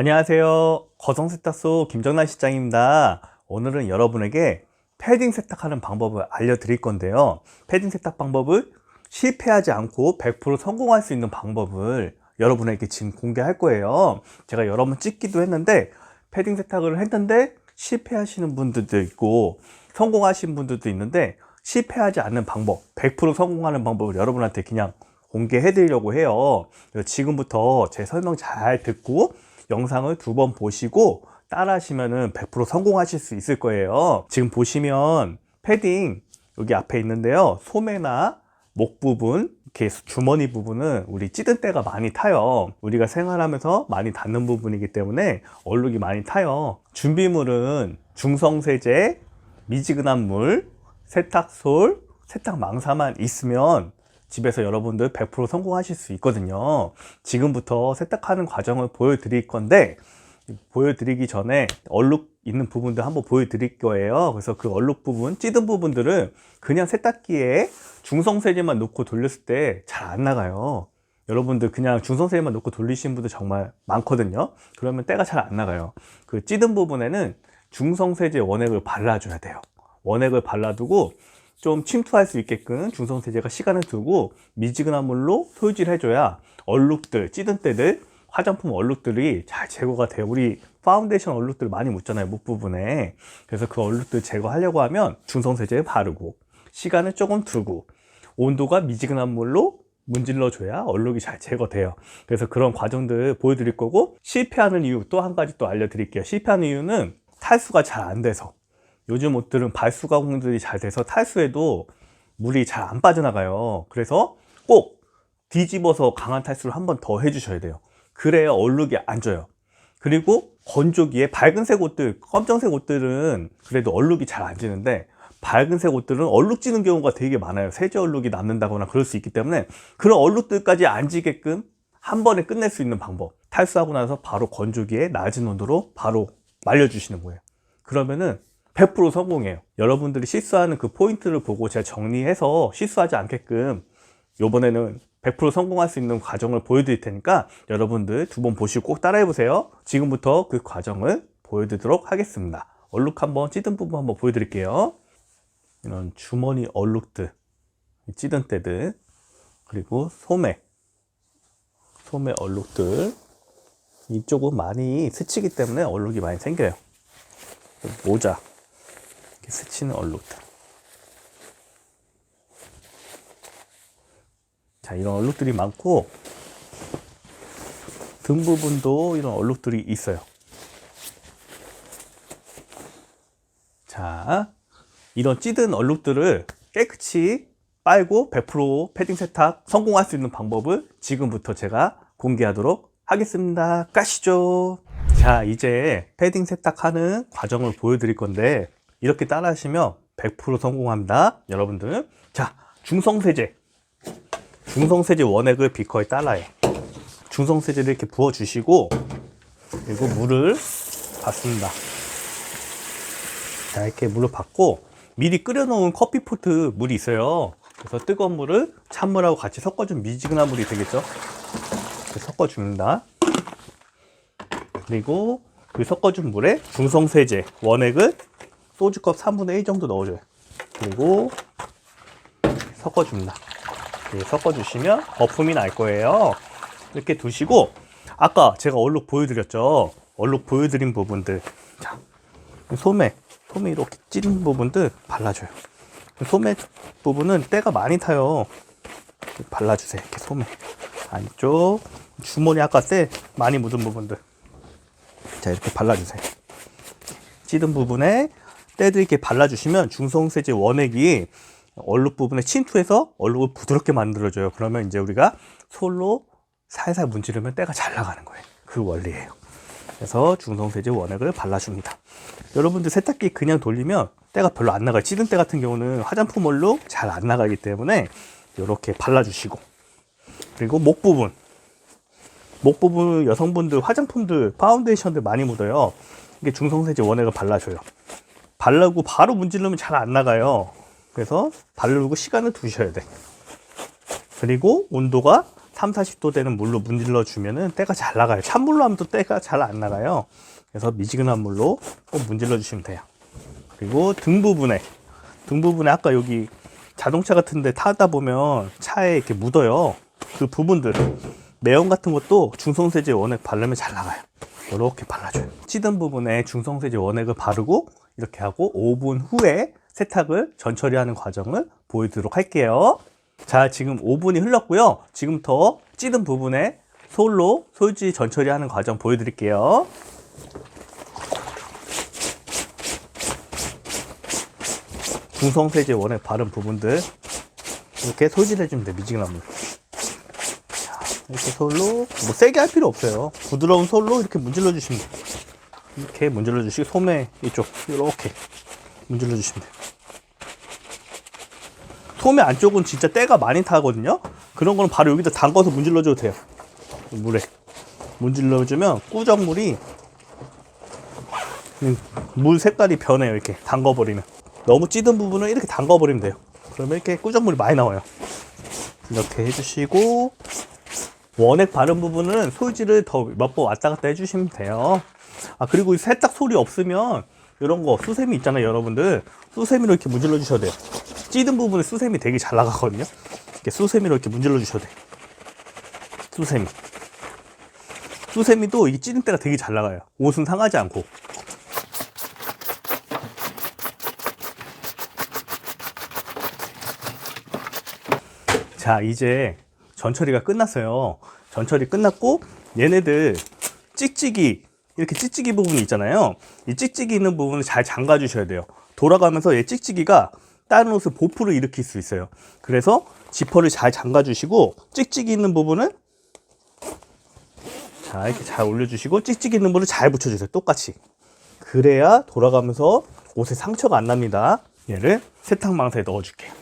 안녕하세요. 거성세탁소 김정란 실장입니다. 오늘은 여러분에게 패딩 세탁하는 방법을 알려드릴 건데요. 패딩 세탁 방법을 실패하지 않고 100% 성공할 수 있는 방법을 여러분에게 지금 공개할 거예요. 제가 여러 번 찍기도 했는데 패딩 세탁을 했는데 실패하시는 분들도 있고 성공하신 분들도 있는데 실패하지 않는 방법, 100% 성공하는 방법을 여러분한테 그냥 공개해 드리려고 해요. 지금부터 제 설명 잘 듣고 영상을 두 번 보시고 따라 하시면은 100% 성공하실 수 있을 거예요. 지금 보시면 패딩 여기 앞에 있는데요. 소매나 목 부분, 이렇게 주머니 부분은 우리 찌든 때가 많이 타요. 우리가 생활하면서 많이 닿는 부분이기 때문에 얼룩이 많이 타요. 준비물은 중성세제, 미지근한 물, 세탁솔, 세탁망사만 있으면 집에서 여러분들 100% 성공하실 수 있거든요. 지금부터 세탁하는 과정을 보여드릴 건데 보여드리기 전에 얼룩 있는 부분들 한번 보여드릴 거예요. 그래서 그 얼룩 부분, 찌든 부분들은 그냥 세탁기에 중성세제만 놓고 돌렸을 때 잘 안 나가요. 여러분들 그냥 중성세제만 놓고 돌리시는 분들 정말 많거든요. 그러면 때가 잘 안 나가요. 그 찌든 부분에는 중성세제 원액을 발라줘야 돼요. 원액을 발라두고 좀 침투할 수 있게끔 중성 세제가 시간을 두고 미지근한 물로 소유질 해줘야 얼룩들, 찌든 때들, 화장품 얼룩들이 잘 제거가 돼요. 우리 파운데이션 얼룩들 많이 묻잖아요. 목 부분에. 그래서 그 얼룩들 제거하려고 하면 중성 세제 바르고 시간을 조금 두고 온도가 미지근한 물로 문질러줘야 얼룩이 잘 제거돼요. 그래서 그런 과정들 보여드릴 거고 실패하는 이유 또 한 가지 또 알려드릴게요. 실패하는 이유는 탈수가 잘 안 돼서 요즘 옷들은 발수 가공들이 잘 돼서 탈수에도 물이 잘 안 빠져나가요. 그래서 꼭 뒤집어서 강한 탈수를 한 번 더 해주셔야 돼요. 그래야 얼룩이 안 져요. 그리고 건조기에 밝은색 옷들, 검정색 옷들은 그래도 얼룩이 잘 안 지는데 밝은색 옷들은 얼룩 지는 경우가 되게 많아요. 세제 얼룩이 남는다거나 그럴 수 있기 때문에 그런 얼룩들까지 안 지게끔 한 번에 끝낼 수 있는 방법. 탈수하고 나서 바로 건조기에 낮은 온도로 바로 말려주시는 거예요. 그러면은 100% 성공해요. 여러분들이 실수하는 그 포인트를 보고 제가 정리해서 실수하지 않게끔 요번에는 100% 성공할 수 있는 과정을 보여드릴 테니까 여러분들 두 번 보시고 꼭 따라해 보세요. 지금부터 그 과정을 보여드리도록 하겠습니다. 얼룩 한번 찌든 부분 한번 보여드릴게요. 이런 주머니 얼룩들, 찌든 때들, 그리고 소매, 소매 얼룩들. 이쪽은 많이 스치기 때문에 얼룩이 많이 생겨요. 모자, 스치는 얼룩들. 자, 이런 얼룩들이 많고, 등 부분도 이런 얼룩들이 있어요. 자, 이런 찌든 얼룩들을 깨끗이 빨고 100% 패딩 세탁 성공할 수 있는 방법을 지금부터 제가 공개하도록 하겠습니다. 가시죠. 자, 이제 패딩 세탁하는 과정을 보여드릴 건데, 이렇게 따라 하시면 100% 성공합니다. 여러분들. 자, 중성세제. 중성세제 원액을 비커에 따라해. 중성세제를 이렇게 부어주시고, 그리고 물을 받습니다. 자, 이렇게 물을 받고, 미리 끓여놓은 커피포트 물이 있어요. 그래서 뜨거운 물을 찬물하고 같이 섞어준 미지근한 물이 되겠죠. 섞어줍니다. 그리고 그 섞어준 물에 중성세제 원액을 소주컵 3분의 1 정도 넣어줘요. 그리고 섞어줍니다. 네, 섞어주시면 거품이 날 거예요. 이렇게 두시고 아까 제가 얼룩 보여드렸죠. 얼룩 보여드린 부분들 자 소매 소매 이렇게 찌른 부분들 발라줘요. 소매 부분은 때가 많이 타요. 발라주세요. 이렇게 소매 안쪽 주머니 아까 때 많이 묻은 부분들 자 이렇게 발라주세요. 찌든 부분에 때들 이렇게 발라주시면 중성세제 원액이 얼룩 부분에 침투해서 얼룩을 부드럽게 만들어줘요. 그러면 이제 우리가 솔로 살살 문지르면 때가 잘 나가는 거예요. 그 원리예요. 그래서 중성세제 원액을 발라줍니다. 여러분들 세탁기 그냥 돌리면 때가 별로 안 나가요. 찌든 때 같은 경우는 화장품 얼룩 잘 안 나가기 때문에 이렇게 발라주시고 그리고 목 부분 목 부분 여성분들 화장품들 파운데이션들 많이 묻어요. 이게 중성세제 원액을 발라줘요. 바르고 바로 문지르면 잘 안 나가요. 그래서 바르고 시간을 두셔야 돼. 그리고 온도가 3, 40도 되는 물로 문질러 주면은 때가 잘 나가요. 찬물로 하면 또 때가 잘 안 나가요. 그래서 미지근한 물로 꼭 문질러 주시면 돼요. 그리고 등 부분에 등 부분에 아까 여기 자동차 같은데 타다 보면 차에 이렇게 묻어요. 그 부분들 매연 같은 것도 중성세제 원액 바르면 잘 나가요. 이렇게 발라줘요. 찌든 부분에 중성세제 원액을 바르고 이렇게 하고 5분 후에 세탁을 전처리하는 과정을 보여드리도록 할게요. 자, 지금 5분이 흘렀고요. 지금부터 찌든 부분에 솔로 솔지 전처리하는 과정 보여드릴게요. 중성세제 원액 바른 부분들 이렇게 솔질해주면 돼 미지근한 물. 자, 이렇게 솔로 뭐 세게 할 필요 없어요. 부드러운 솔로 이렇게 문질러 주시면 돼요. 이렇게 문질러 주시고 소매 이쪽 이렇게 문질러 주시면 돼요. 소매 안쪽은 진짜 때가 많이 타거든요. 그런 거는 바로 여기다 담가서 문질러 줘도 돼요. 물에 문질러 주면 꾸정물이 음, 물 색깔이 변해요. 이렇게 담가 버리면 너무 찌든 부분은 이렇게 담가 버리면 돼요. 그러면 이렇게 꾸정물이 많이 나와요. 이렇게 해주시고 원액 바른 부분은 솔질을 더몇 번 왔다 갔다 해주시면 돼요. 아 그리고 이 세탁 솔이 없으면 이런 거 수세미 있잖아요, 여러분들. 수세미로 이렇게 문질러 주셔야 돼요. 찌든 부분에 수세미 되게 잘 나가거든요. 이렇게 수세미로 이렇게 문질러 주셔야 돼요. 수세미. 수세미도 이게 찌든 때가 되게 잘 나가요. 옷은 상하지 않고. 자, 이제 전처리가 끝났어요. 전처리 끝났고 얘네들 찍찍이 이렇게 찍찍이 부분이 있잖아요. 이 찍찍이 있는 부분을 잘 잠가 주셔야 돼요. 돌아가면서 얘 찍찍이가 다른 옷을 보풀을 일으킬 수 있어요. 그래서 지퍼를 잘 잠가 주시고 찍찍이 있는 부분은 자, 이렇게 잘 올려 주시고 찍찍이 있는 부분을 잘 붙여 주세요. 똑같이. 그래야 돌아가면서 옷에 상처가 안 납니다. 얘를 세탁망사에 넣어 줄게요.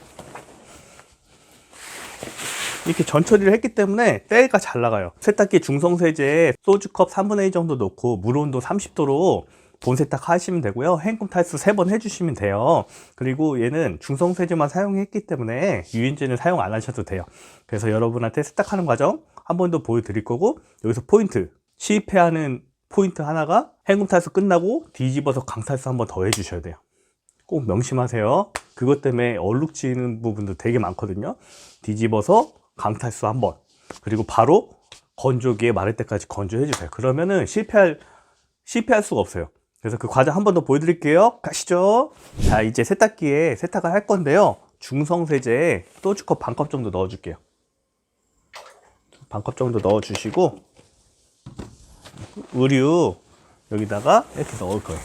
이렇게 전처리를 했기 때문에 때가 잘 나가요. 세탁기 중성세제에 소주컵 3분의 1 정도 넣고 물 온도 30도로 본 세탁 하시면 되고요. 행꿈 탈수 3번 해주시면 돼요. 그리고 얘는 중성세제만 사용했기 때문에 유인제는 사용 안 하셔도 돼요. 그래서 여러분한테 세탁하는 과정 한 번 더 보여드릴 거고 여기서 포인트 시입해하는 포인트 하나가 행꿈 탈수 끝나고 뒤집어서 강탈수 한 번 더 해주셔야 돼요. 꼭 명심하세요. 그것 때문에 얼룩지는 부분도 되게 많거든요. 뒤집어서 강탈수 한 번. 그리고 바로 건조기에 마를 때까지 건조해 주세요. 그러면은 실패할 실패할 수가 없어요. 그래서 그 과정 한 번 더 보여드릴게요. 가시죠. 자, 이제 세탁기에 세탁을 할 건데요. 중성세제에 소주컵 반컵 정도 넣어줄게요. 반컵 정도 넣어주시고 의류 여기다가 이렇게 넣을 거예요.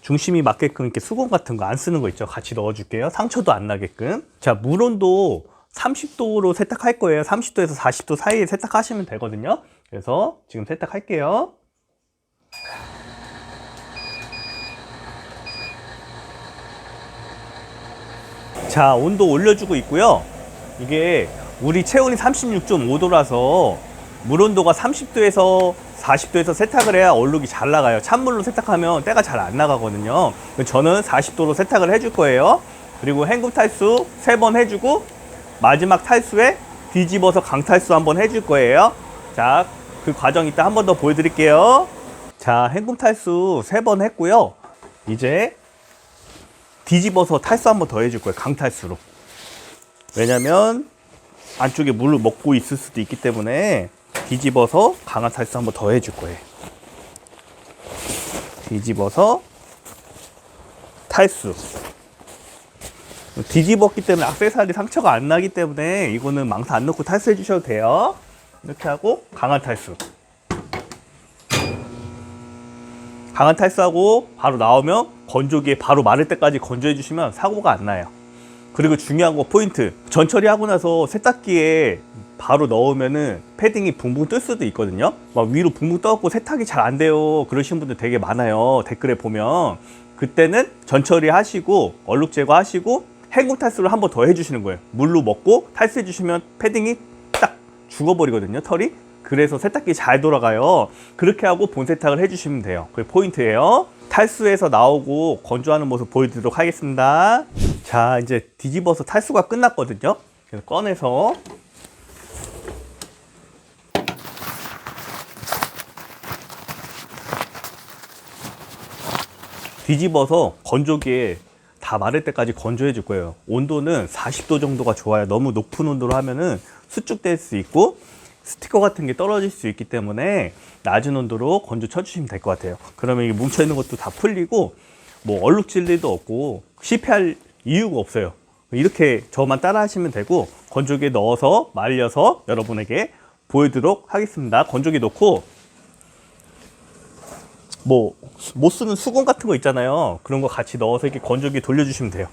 중심이 맞게끔 이렇게 수건 같은 거 안 쓰는 거 있죠. 같이 넣어줄게요. 상처도 안 나게끔. 자, 물 온도 30도로 세탁할 거예요. 30도에서 40도 사이에 세탁하시면 되거든요. 그래서 지금 세탁할게요. 자, 온도 올려주고 있고요. 이게 우리 체온이 36.5도라서 물 온도가 30도에서 40도에서 세탁을 해야 얼룩이 잘 나가요. 찬물로 세탁하면 때가 잘 안 나가거든요. 저는 40도로 세탁을 해줄 거예요. 그리고 헹굼 탈수 3번 해주고 마지막 탈수에 뒤집어서 강탈수 한번 해줄 거예요. 자, 그 과정 이따 한 번 더 보여드릴게요. 자, 헹굼 탈수 3번 했고요. 이제 뒤집어서 탈수 한번 더 해줄 거예요. 강탈수로. 왜냐면 안쪽에 물을 먹고 있을 수도 있기 때문에 뒤집어서 강한 탈수 한번 더 해줄 거예요. 뒤집어서 탈수. 뒤집었기 때문에 악세사리 상처가 안 나기 때문에 이거는 망사 안 넣고 탈수해 주셔도 돼요. 이렇게 하고 강한 탈수. 강한 탈수하고 바로 나오면 건조기에 바로 마를 때까지 건조해 주시면 사고가 안 나요. 그리고 중요한 거 포인트. 전 처리하고 나서 세탁기에 바로 넣으면은 패딩이 붕붕 뜰 수도 있거든요. 막 위로 붕붕 떠갖고 세탁이 잘 안 돼요. 그러신 분들 되게 많아요. 댓글에 보면. 그때는 전 처리 하시고 얼룩 제거하시고 헹굼 탈수를 한 번 더 해주시는 거예요. 물로 먹고 탈수해주시면 패딩이 딱 죽어버리거든요. 털이. 그래서 세탁기 잘 돌아가요. 그렇게 하고 본 세탁을 해주시면 돼요. 그게 포인트예요. 탈수해서 나오고 건조하는 모습 보여드리도록 하겠습니다. 자, 이제 뒤집어서 탈수가 끝났거든요. 그래서 꺼내서 뒤집어서 건조기에 다 마를 때까지 건조해 줄 거예요. 온도는 40도 정도가 좋아요. 너무 높은 온도로 하면은 수축될 수 있고 스티커 같은 게 떨어질 수 있기 때문에 낮은 온도로 건조 쳐주시면 될 것 같아요. 그러면 이게 뭉쳐 있는 것도 다 풀리고 뭐 얼룩질 일도 없고 실패할 이유가 없어요. 이렇게 저만 따라 하시면 되고 건조기에 넣어서 말려서 여러분에게 보여드리도록 하겠습니다. 건조기 넣고 뭐 못 쓰는 수건 같은 거 있잖아요. 그런 거 같이 넣어서 이렇게 건조기 돌려주시면 돼요.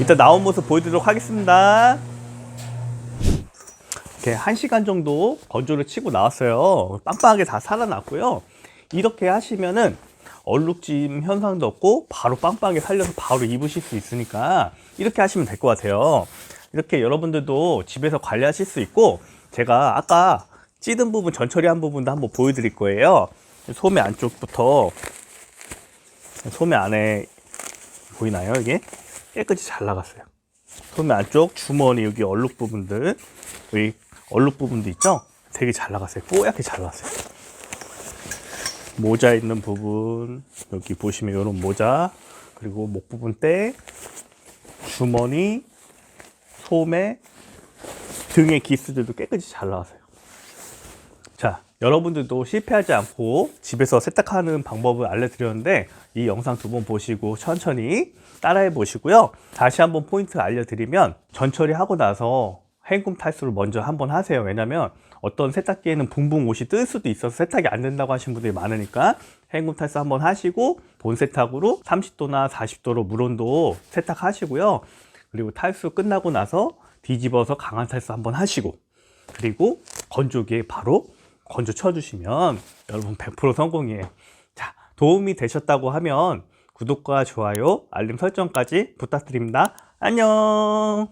이따 나온 모습 보여드리도록 하겠습니다. 이렇게 1시간 정도 건조를 치고 나왔어요. 빵빵하게 다 살아났고요. 이렇게 하시면은 얼룩짐 현상도 없고 바로 빵빵하게 살려서 바로 입으실 수 있으니까 이렇게 하시면 될 것 같아요. 이렇게 여러분들도 집에서 관리하실 수 있고 제가 아까 찌든 부분 전처리한 부분도 한번 보여드릴 거예요. 소매 안쪽부터 소매 안에 보이나요 이게 깨끗이 잘 나갔어요. 소매 안쪽 주머니 여기 얼룩 부분들 여기 얼룩 부분도 있죠? 되게 잘 나갔어요. 뽀얗게 잘 나갔어요. 모자 있는 부분 여기 보시면 이런 모자 그리고 목 부분 때 주머니 소매 등의 기스들도 깨끗이 잘 나왔어요. 자, 여러분들도 실패하지 않고 집에서 세탁하는 방법을 알려드렸는데 이 영상 두 번 보시고 천천히 따라해 보시고요. 다시 한번 포인트 알려드리면 전처리 하고 나서 행꿈 탈수를 먼저 한번 하세요. 왜냐면 어떤 세탁기에는 붕붕 옷이 뜰 수도 있어서 세탁이 안 된다고 하시는 분들이 많으니까 행꿈 탈수 한번 하시고 본 세탁으로 30도나 40도로 물온도 세탁하시고요. 그리고 탈수 끝나고 나서 뒤집어서 강한 탈수 한번 하시고 그리고 건조기에 바로 건조 쳐주시면 여러분 100% 성공이에요. 자, 도움이 되셨다고 하면 구독과 좋아요, 알림 설정까지 부탁드립니다. 안녕!